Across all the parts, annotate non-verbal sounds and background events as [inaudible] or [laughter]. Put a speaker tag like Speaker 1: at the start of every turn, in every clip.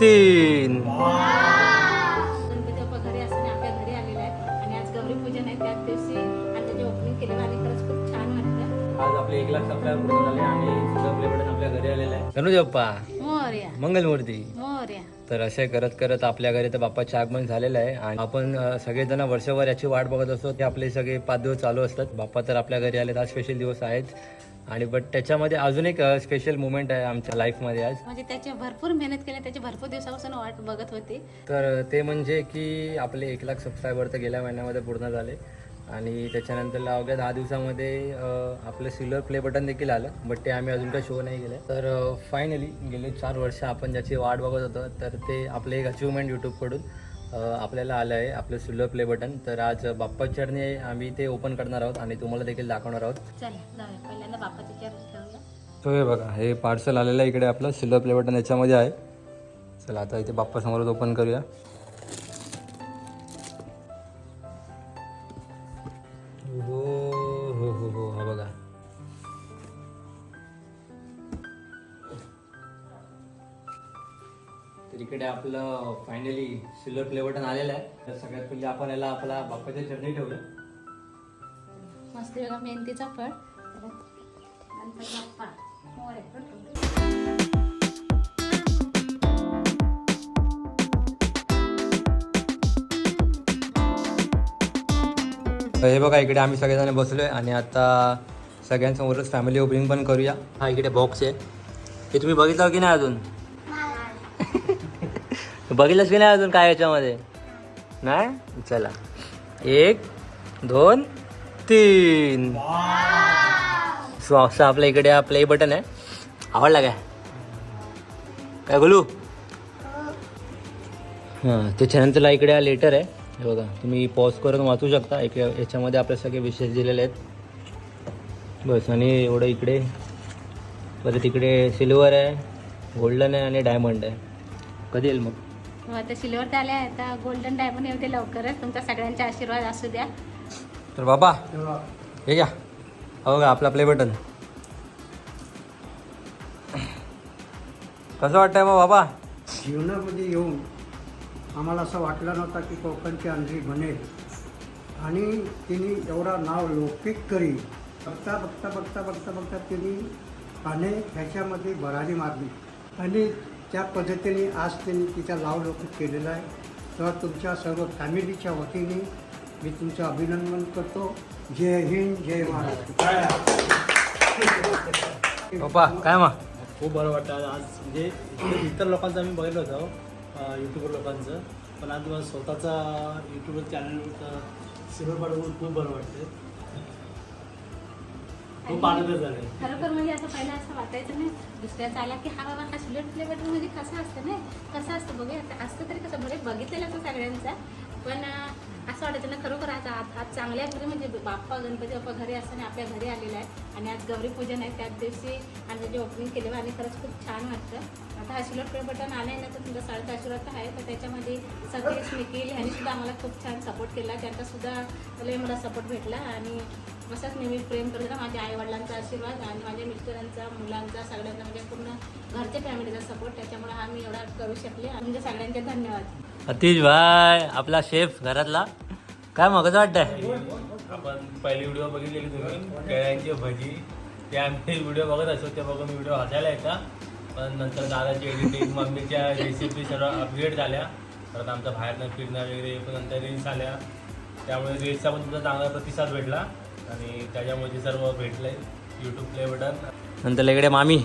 Speaker 1: तीन.
Speaker 2: गणपती बाप्पा घरी असताना आपल्या घरी आलेला आहे आणि आज गौरी पूजन आहे त्याच दिवशी. आणि त्याची ओपनिंग केलेलं आणि खरंच खूप छान वाटलं.
Speaker 1: आज आपले एक लाख सबस्क्राईब पूर्ण झाले आणि सुद्धा प्ले बटन आपल्या घरी आलेलं आहे गणू बाप्पा
Speaker 2: मोर्या.
Speaker 1: मंगलमूर्ती.
Speaker 2: मोर्या.
Speaker 1: तर असे करत करत आपल्या घरी तर बाप्पाचे आगमन झालेलं आहे. आणि आपण अ, सगळेजण वर्षभर याची वाट बघत असतो. ते आपले सगळे पाच दिवस चालू असतात. बाप्पा तर आपल्या घरी आले हा स्पेशल दिवस आहेच. आणि बट त्याच्यामध्ये अजून एक स्पेशल मुमेंट आहे आमच्या लाईफमध्ये आज.
Speaker 2: म्हणजे त्याची भरपूर मेहनत केली त्याची भरपूर दिवसापासून वाट बघत होती.
Speaker 1: तर ते म्हणजे की आपले एक लाख सबस्क्रायबर तर गेल्या महिन्यामध्ये पूर्ण झाले. आणि त्याच्यानंतर अवघ्या दहा दिवसामध्ये आपलं सिल्वर प्ले बटन देखील आलं बट ते आम्ही अजून काही शो नाही केलं. तर फायनली गेले चार वर्ष आपण ज्याची वाट बघत होतो तर ते आपले एक अचिव्हमेंट यूट्यूबकडून आपल्याला आलं आहे आपलं सिल्वर प्ले बटन. तर आज बाप्पा चरणी आम्ही ते ओपन करणार आहोत आणि तुम्हाला देखील दाखवणार आहोत. तो हे बघा हे पार्सल आलेलं आहे इकडे आपलं. सिल्वर प्ले बटन याच्यामध्ये आहे. चला आता इथे बाप्पा समोरच ओपन करूया. तर इकडे आपलं फायनली सिल्वर प्ले बटन आलेलं आहे. तर सगळ्यात पहिले आपण याला आपला बाप्पाच्या चरणी ठेवलं
Speaker 2: मस्त बघा मेहनतीचा फळ.
Speaker 1: हे बघा इकडे आम्ही सगळेजण बसलोय आणि आता सगळ्यांसमोरच फॅमिली ओपनिंग पण करूया. हा इकडे बॉक्स आहे. हे तुम्ही बघितलं की नाही अजून? बघितलंच की नाही अजून काय याच्यामध्ये? नाही? चला. एक दोन तीन. सो असं आपल्या इकडे हा प्ले बटन आहे. आवडला काय? काय बोलू? हां त्याच्यानंतर इकडे हा लेटर आहे. हे बघा तुम्ही पॉज करून वाचू शकता. एक याच्यामध्ये आपले सगळे विशेष दिलेले आहेत. बस आणि एवढं इकडे. परत इकडे सिल्वर आहे गोल्डन आहे आणि डायमंड आहे. कधी येईल मग?
Speaker 2: हो, आता सिल्वर तर आले आहे आता गोल्डन डायमंड येते लवकरच. तुमचा सगळ्यांचा आशीर्वाद असू द्या.
Speaker 1: तर बाबा हे घ्या. हो का आपला प्ले बटन कसं वाटतंय मग बाबा?
Speaker 3: जीवनामध्ये येऊन आम्हाला असं वाटलं नव्हतं की कोकणची अंधी बनेल. आणि तिने एवढा नाव लौकिक करी. बघता बघता बघता बघता बघता तिने पाने ह्याच्यामध्ये भरारी मारली. आणि त्या पद्धतीने आज त्यांनी तिचा लाव लौकिक केलेला आहे. तर तुमच्या सर्व फॅमिलीच्या वतीने मी तुमचं अभिनंदन करतो. जय हिंद जय महाराष्ट्र.
Speaker 1: बाबा काय मग
Speaker 4: खूप बरं वाटतं आज. आज म्हणजे इतर- लोकांचं आम्ही बघितलं होतं यूट्यूबर लोकांचं. पण आज मला स्वतःचा यूट्यूबर चॅनल सिल्वर पाठवून खूप बरं वाटतं
Speaker 2: खरोखर म्हणजे असं पहिलं असं वाटायचं नाही. दुसऱ्याचा आला की हा बाबा हा सिल्वर फ्लेवर म्हणजे कसं असतं नाही? कसं असतं बघूया. आता असतं तरी कसं बरे बघितलेलं असं सगळ्यांचा. पण असं वाटायचं ना खरोखर आज आज आज चांगल्या घरी म्हणजे बाप्पा गणपती बाप्पा घरी असताना आपल्या घरी आलेला आहे. आणि आज गौरी पूजन आहे. त्याच दिवशी आणि त्याची ओपनिंग केलेलं आणि खरंच खूप छान वाटतं. आता हा सिल्वर प्ले बटन आलं आहे ना तर तुमचा साडेचा आशीर्वाद आहे. तर त्याच्यामध्ये सतीश निखिल ह्यांनी सुद्धा आम्हाला खूप छान सपोर्ट केला. त्यांचा सुद्धा लय मला सपोर्ट भेटला. आणि असंच नेहमी प्रेम करत राहा माझ्या आईवडिलांचा आशीर्वाद आणि माझ्या मिस्टरांचा मुलांचा सगळ्यांचा म्हणजे पूर्ण घरच्या फॅमिलीचा सपोर्ट त्याच्यामुळे हा मी एवढा करू शकले. आणि तुमच्या सगळ्यांचे धन्यवाद.
Speaker 1: अतिश भाई आपला शेफ घरातला. काय मग कसं वाटतंय?
Speaker 4: आपण पहिली व्हिडिओ बघितलेली तुम्ही केळ्यांची भजी. ते आम्ही व्हिडिओ बघत असतो ते बघून व्हिडिओ हसायला येतात पण नंतर दादाची एडिटिंग मम्मीच्या रेसिपी सर्व अपग्रेड झाल्या. परत आमच्या बाहेरनं फिरणं वगैरे पण नंतर रील्स आल्या. त्यामुळे रील्सचा पण तुमचा चांगला प्रतिसाद भेटला. आणि त्याच्यामुळे ते सर्व भेटलंय. यूट्यूब प्ले बटन
Speaker 1: नंतर इकडे मामी.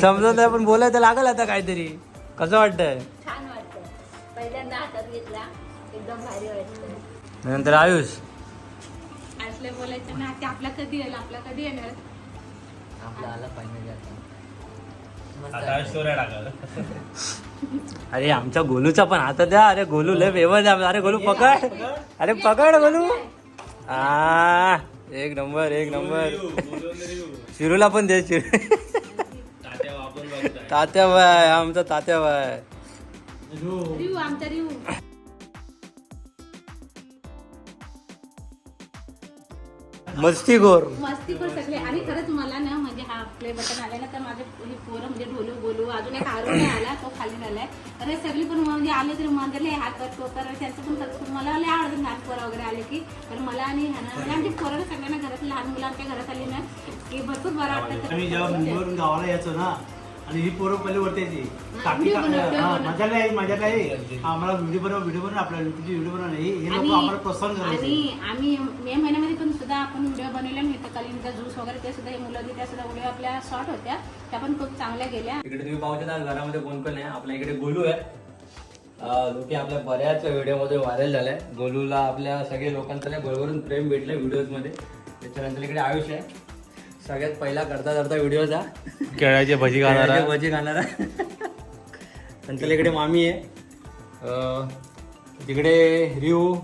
Speaker 2: समजत नाही
Speaker 1: पण बोलायचं लागल आता काहीतरी. कसं वाटतंय?
Speaker 2: छान वाटतं पहिल्यांदा हातात घेतला. एकदम भारी वाटतं
Speaker 1: नंतर आयुष.
Speaker 2: असले बोलायचं ना ते आपला कधी येईल? आपला कधी येणार?
Speaker 4: आता. स्टोऱ्या टाकाल
Speaker 1: अरे आमच्या गोलूचा पण आता द्या. अरे गोलू लय व्यवस्थित आहे. अरे गोलू पकड. अरे पकड गोलू. आ एक नंबर एक नंबर. शिरूला पण दे शिरू.
Speaker 4: तात्या
Speaker 1: बाय आमचा तात्या बाय.
Speaker 2: रिव आमचा रिव
Speaker 1: मस्तीखोर.
Speaker 2: मस्तीखोर सगळे. आणि खरंच मला ना म्हणजे हा प्ले बटन आले ना तर माझे हे पोरं म्हणजे ढोलू बोलू अजून एक आरोग्य नाही [coughs] आला तो खाली झालाय. तर हे सगळी पण म्हणजे आले तरी म्हणजे हात कर तो कर त्यांचं पण मला लय आवडतं लहान पोरं वगैरे आले की. पण मला आणि ह्याना म्हणजे आमची पोरं सगळ्यांना घरात लहान मुलं आमच्या घरात आली ना की भरपूर बरं वाटतं.
Speaker 5: गावाला यायचो ना आणि ही पोरं पहिले काकी
Speaker 2: व्हिडिओ बनव,
Speaker 5: काका हा,
Speaker 2: बनव.
Speaker 5: मजा नाही मजा नाही आम्हाला व्हिडिओ बनव व्हिडिओ बनव आपल्याला तुझी व्हिडिओ बनव नाही. हे लोक आम्हाला प्रोत्साहन करायचे
Speaker 2: आणि आम्ही मे महिन्यामध्ये पण सुद्धा आपण व्हिडिओ बनवले मित्रकालीनचा ज्यूस वगैरे ते सुद्धा हे मुलं होती त्या सुद्धा व्हिडिओ आपल्या शॉर्ट होत्या. त्या पण खूप चांगल्या गेल्या.
Speaker 1: इकडे तुम्ही पाहू शकता घरामध्ये कोण कोण आहे आपल्या इकडे गोलू आहे. अं, जो की आपल्या बऱ्याच व्हिडिओमध्ये व्हायरल झालाय. गोलूला आपल्या सगळ्या लोकांचं नाही भरभरून प्रेम भेटलं व्हिडिओजमध्ये त्याच्यानंतर इकडे आयुष आहे. सगळ्यात पहिला करता करता व्हिडिओचा
Speaker 4: केळ्याची भजी
Speaker 1: केळ्याची भजी खाणारा नंतर इकडे मामी आहे. अं, तिकडे रिऊ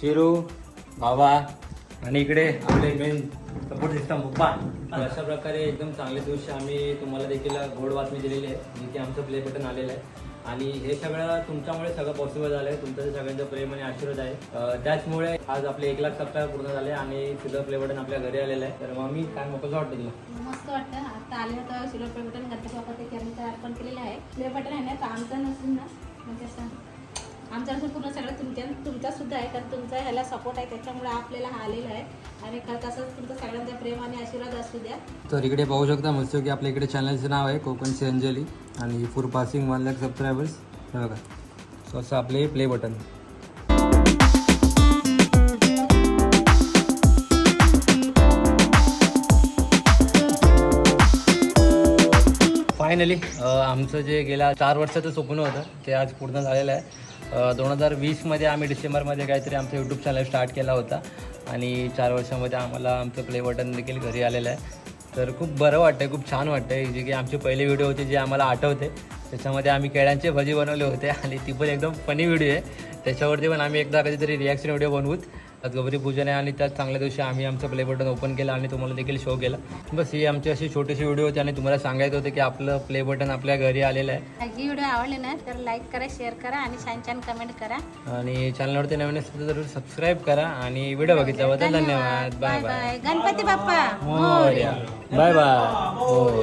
Speaker 1: शिरू बाबा आणि इकडे आपले मेन सपोर्ट सिस्टम पप्पा अशा प्रकारे एकदम चांगले दिवशी आम्ही तुम्हाला देखील गोड बातमी दिलेली आहे. जी की आमचं प्ले बटन आलेलं आहे. आणि हे सगळं तुमच्यामुळे सगळं पॉसिबल झालं आहे तुमचं सगळ्यांचं प्रेम आणि आशीर्वाद आहे. त्याचमुळे आज आपले एक लाख सप्ताह पूर्ण झाले आणि सुलभ प्ले बटन आपल्या घरी आलेलं आहे. तर मग मी काय मग कसं वाटतं तुला?
Speaker 2: मस्त वाटतं. आता आले तर silver play button Ganpati Bappa ते त्यांनी तयार पण केलेलं आहे. प्ले बटन आहे ना तर आमचं नसून ना. म्हणजे असं पूर्ण सगळं तुमच्या तुमचा सुद्धा आहे कारण तुमचा ह्याला सपोर्ट आहे त्याच्यामुळे आपल्याला हा आलेला आहे. आणि खरं तसंच तुमचं सगळ्यांचा प्रेम आणि आशीर्वाद असू द्या.
Speaker 1: तर इकडे पाहू शकता मस्त की आपल्या इकडे चॅनलचं नाव आहे कोकणची अंजली आणि for passing one lakh subscribers हे बघा. सो असं आपले प्ले बटन फायनली आमचं जे गेल्या चार वर्षाचं स्वप्न होतं ते आज पूर्ण झालेलं आहे. दोन हजार वीसमध्ये आम्ही डिसेंबरमध्ये काहीतरी आमचा यूट्यूब चॅनल स्टार्ट केला होता. आणि चार वर्षामध्ये आम्हाला आमचं प्ले बटन देखील घरी आलेलं आहे. तर खूप बरं वाटतं खूप छान वाटतं आहे जे की आमचे पहिले व्हिडिओ होते जे आम्हाला आठवते. त्याच्यामध्ये आम्ही केळ्यांचे भजी बनवले होते आणि ती पण एकदम फनी व्हिडिओ आहे. त्याच्यावरती पण आम्ही एकदा कधीतरी रिॲक्शन व्हिडिओ बनवूत. आज गौरी पूजन आहे आणि त्याच चांगल्या दिवशी आम्ही आमचं प्ले बटन ओपन केलं आणि तुम्हाला देखील शो केला. बस ही आमची अशी छोटीशी व्हिडिओ होती आणि तुम्हाला सांगायचं होतं की आपलं प्ले बटन आपल्या घरी आलेलं आहे.
Speaker 2: जी व्हिडिओ आवडले ना तर लाईक करा शेअर करा आणि छान छान कमेंट करा.
Speaker 1: आणि चॅनलवरती नवीन असेल तर जरूर सबस्क्राईब करा आणि व्हिडिओ बघितल्याबद्दल धन्यवाद. Bye bye
Speaker 2: Ganpati Bappa.
Speaker 1: Morya. Bye bye हो